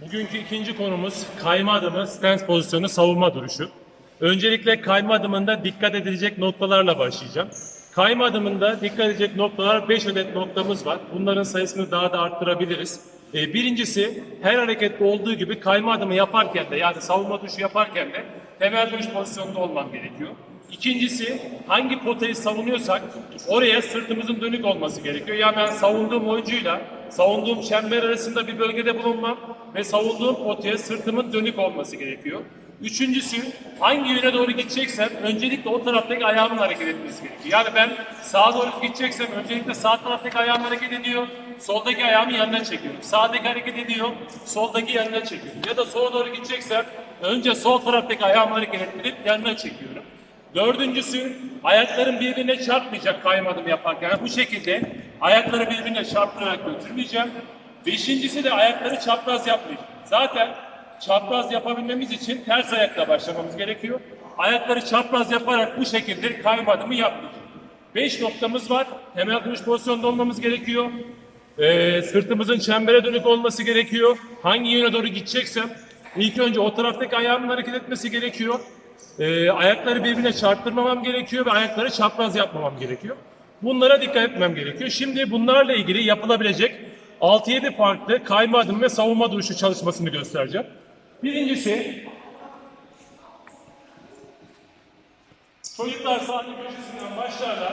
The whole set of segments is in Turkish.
Bugünkü ikinci konumuz kayma adımı, stance pozisyonu, savunma duruşu. Öncelikle kayma adımında dikkat edilecek noktalarla başlayacağım. Kayma adımında dikkat edilecek noktalar 5 adet noktamız var. Bunların sayısını daha da arttırabiliriz. Ee, Birincisi her harekette olduğu gibi kayma adımı yaparken de yani savunma duruşu yaparken de temel duruş pozisyonunda olmam gerekiyor. İkincisi hangi potayı savunuyorsak oraya sırtımızın dönük olması gerekiyor. Yani ben savunduğum oyuncuyla savunduğum çember arasında bir bölgede bulunmam ve savunduğum potaya sırtımın dönük olması gerekiyor. Üçüncüsü hangi yöne doğru gideceksem öncelikle o taraftaki ayağımın hareket etmesi gerekiyor. Yani ben sağa doğru gideceksem öncelikle sağ taraftaki ayağım hareket ediyor, soldaki ayağımı yanına çekiyorum. Sağdaki hareket ediyor, soldaki yanına çekiyorum. Ya da sola doğru gideceksem önce sol taraftaki ayağımı hareket ettirip yanına çekiyorum. Dördüncüsü ayaklarım birbirine çarpmayacak kaymadım yaparken. Yani bu şekilde ayakları birbirine çarptırarak götürmeyeceğim. Beşincisi de ayakları çapraz yapmayacağım. Zaten çapraz yapabilmemiz için ters ayakla başlamamız gerekiyor. Ayakları çapraz yaparak bu şekilde kaymadımı yapmayacağım. Beş noktamız var. Temel duruş pozisyonda olmamız gerekiyor. Ee, sırtımızın çembere dönük olması gerekiyor. Hangi yöne doğru gideceksem ilk önce o taraftaki ayağımın hareket etmesi gerekiyor. Ee, ayakları birbirine çarptırmamam gerekiyor ve ayakları çapraz yapmamam gerekiyor. Bunlara dikkat etmem gerekiyor. Şimdi bunlarla ilgili yapılabilecek 6-7 farklı kayma adım ve savunma duruşu çalışmasını göstereceğim. Birincisi Çocuklar sahne köşesinden başlarlar.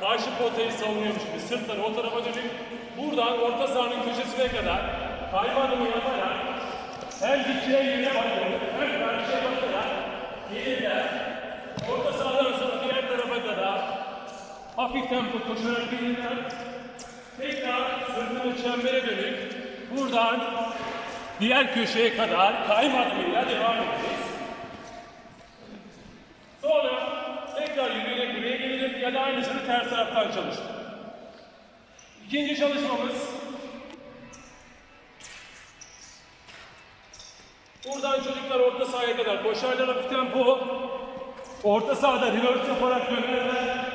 Karşı potayı savunuyormuş gibi sırtları o tarafa dönük. Buradan orta sahanın köşesine kadar kayma adımı yaparak hem dikine yöne bakıyor hem karşıya bakarak gelirler. Orta sahadan sonra diğer tarafa kadar hafif tempo koşarak gelirler. Tekrar sırtını çembere dönük. Buradan diğer köşeye kadar kayma adımıyla devam edeceğiz. Sonra tekrar yürüyerek buraya gelelim ya da aynısını ters taraftan çalışın. İkinci çalışmamız Buradan çocuklar orta sahaya kadar koşarlar hafif tempo. Orta sahada reverse yaparak dönerler.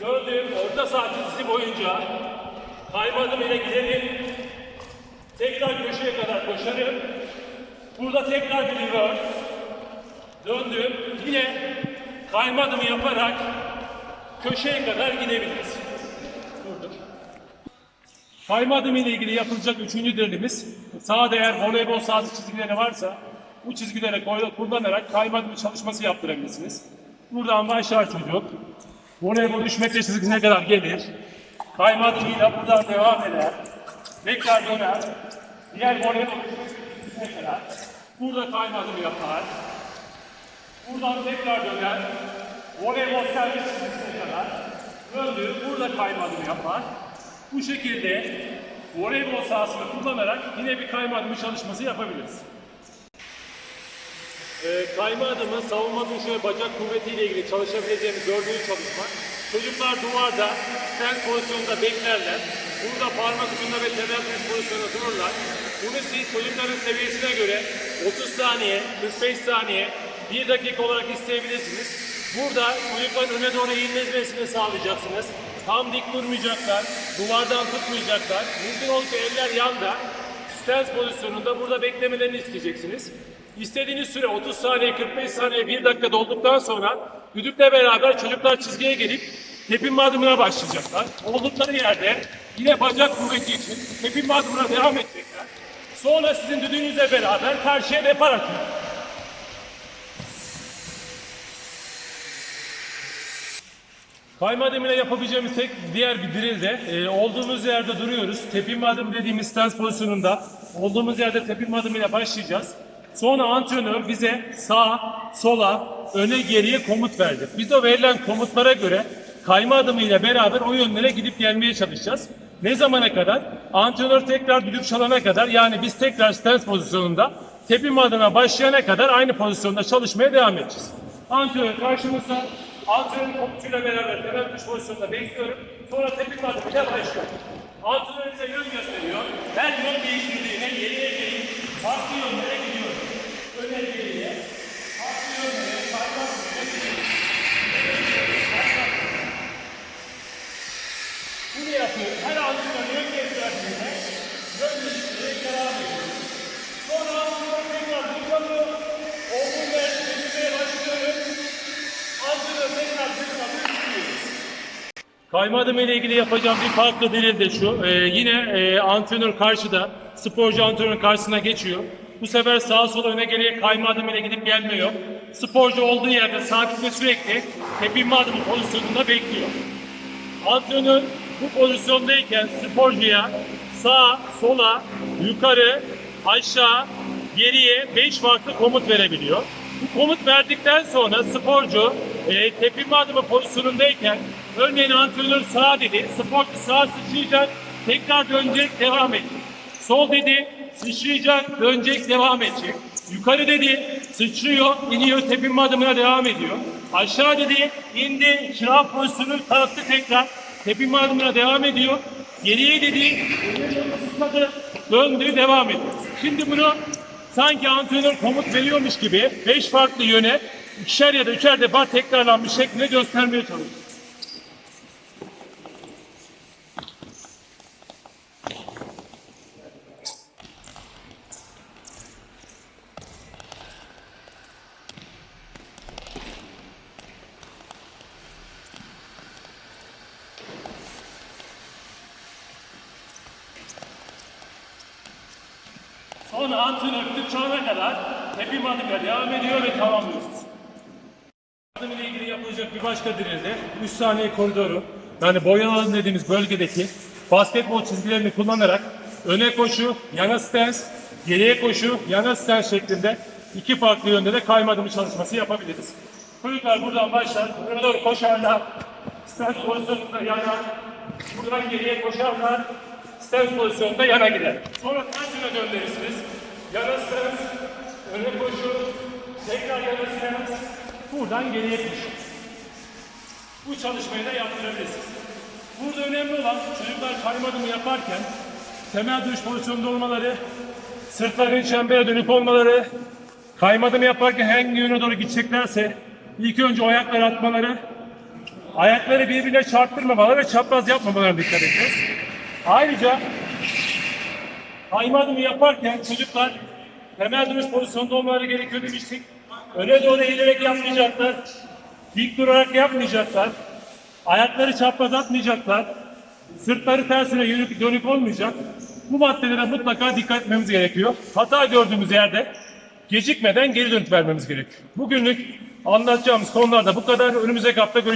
Gördüğüm orta saha çizgisi boyunca kayma adımıyla gidelim. Tekrar köşeye kadar koşarım. Burada tekrar bir reverse. Döndüm. Yine kayma adımı yaparak köşeye kadar gidebiliriz. Durduk. Kayma adımı ile ilgili yapılacak üçüncü drillimiz sağda eğer voleybol sahası çizgileri varsa bu çizgilere koy- kullanarak kayma çalışması yaptırabilirsiniz. Buradan başlar çocuk. Voleybol 3 metre çizgisine kadar gelir. Kayma adımıyla buradan devam eder. Tekrar döner. Diğer voleybol 3 metre kadar. Burada kayma adımı yapar. Buradan tekrar döner. Voleybol servis çizgisine kadar döndü. Burada kayma adımı yapar. Bu şekilde voleybol sahasını kullanarak yine bir kayma adımı çalışması yapabiliriz. Ee, kayma adımı, savunma duruşu ve bacak kuvvetiyle ilgili çalışabileceğimiz dördüncü çalışma. Çocuklar duvarda stand pozisyonunda beklerler. Burada parmak ucunda ve temel duruş pozisyonunda dururlar. Bunu siz çocukların seviyesine göre 30 saniye, 45 saniye, 1 dakika olarak isteyebilirsiniz. Burada çocukların öne doğru eğilmesini sağlayacaksınız. Tam dik durmayacaklar, duvardan tutmayacaklar. Mümkün oldukça eller yanda. Stance pozisyonunda burada beklemelerini isteyeceksiniz. İstediğiniz süre 30 saniye, 45 saniye, 1 dakika dolduktan sonra düdükle beraber çocuklar çizgiye gelip tepinme adımına başlayacaklar. Oldukları yerde yine bacak kuvveti için tepinme adımına devam edecekler. Sonra sizin düdüğünüzle beraber karşıya depar atıyor. Kayma adımıyla yapabileceğimiz tek diğer bir drill de e, olduğumuz yerde duruyoruz. Tepinme adımı dediğimiz stance pozisyonunda olduğumuz yerde tepinme adımıyla başlayacağız. Sonra antrenör bize sağa, sola, öne, geriye komut verecek. Biz o verilen komutlara göre kayma adımıyla beraber o yönlere gidip gelmeye çalışacağız. Ne zamana kadar? Antrenör tekrar düdük çalana kadar yani biz tekrar stance pozisyonunda tepinme adına başlayana kadar aynı pozisyonda çalışmaya devam edeceğiz. Antrenör karşımızda Antrenörün topçuyla beraber temel düş pozisyonunda bekliyorum. Sonra tepik atıp bir de başlıyorum. Antrenör bize yön gösteriyor. Her yön değiştirdiğine geriye gelip farklı yönlere gidiyor. Öne geriye, farklı yönlere, farklı yönlere gidiyor. Bunu yapıyor. Her antrenör yön gösterdiğinde yön değiştirerek devam ediyor. Sonra antrenör tekrar dışarı, olduğu Kayma ile ilgili yapacağım bir farklı delil de şu. Ee, yine e, antrenör karşıda, sporcu antrenörün karşısına geçiyor. Bu sefer sağa sola öne geriye kayma ile gidip gelmiyor. Sporcu olduğu yerde sabit ve sürekli tepinme adımı pozisyonunda bekliyor. Antrenör bu pozisyondayken sporcuya sağa, sola, yukarı, aşağı, geriye 5 farklı komut verebiliyor. Bu komut verdikten sonra sporcu e, tepinme adımı pozisyonundayken örneğin antrenör sağ dedi, sporcu sağa sıçrayacak, tekrar dönecek, devam edecek. Sol dedi, sıçrayacak, dönecek, devam edecek. Yukarı dedi, sıçrıyor, iniyor, tepinme adımına devam ediyor. Aşağı dedi, indi, şınav pozisyonu kalktı tekrar, tepinme adımına devam ediyor. Geriye dedi, zıpladı, döndü, devam ediyor. Şimdi bunu sanki antrenör komut veriyormuş gibi beş farklı yöne ikişer ya da üçer defa tekrarlanmış şeklinde göstermeye çalışıyor. Sonra antrenör düdük çalana kadar tepim adımla devam ediyor ve tamamlıyorsunuz. Adım ile ilgili yapılacak bir başka drill de 3 saniye koridoru yani boyun alanı dediğimiz bölgedeki basketbol çizgilerini kullanarak öne koşu, yana stance, geriye koşu, yana stance şeklinde iki farklı yönde de kayma adımı çalışması yapabiliriz. Çocuklar buradan başlar, doğru koşarlar, stance pozisyonunda yana, buradan geriye koşarlar, stance pozisyonunda yana gider. Sonra tersine döndürürsünüz. Yana stance, öne koşu, tekrar yana stance, buradan geriye koşu. Bu çalışmayı da yaptırabilirsiniz. Burada önemli olan çocuklar kayma adımı yaparken temel duruş pozisyonunda olmaları, sırtların çembere dönük olmaları, kayma adımı yaparken hangi yöne doğru gideceklerse ilk önce ayakları atmaları, ayakları birbirine çarptırmamaları ve çapraz yapmamalarına dikkat edeceğiz. Ayrıca kayma adımı yaparken çocuklar temel duruş pozisyonunda olmaları gerekiyor demiştik. Öne doğru eğilerek yapmayacaklar. Dik durarak yapmayacaklar. Ayakları çapraz atmayacaklar. Sırtları tersine yönük, dönük olmayacak. Bu maddelere mutlaka dikkat etmemiz gerekiyor. Hata gördüğümüz yerde gecikmeden geri dönüt vermemiz gerekiyor. Bugünlük anlatacağımız konularda bu kadar. Önümüzdeki hafta görüşmek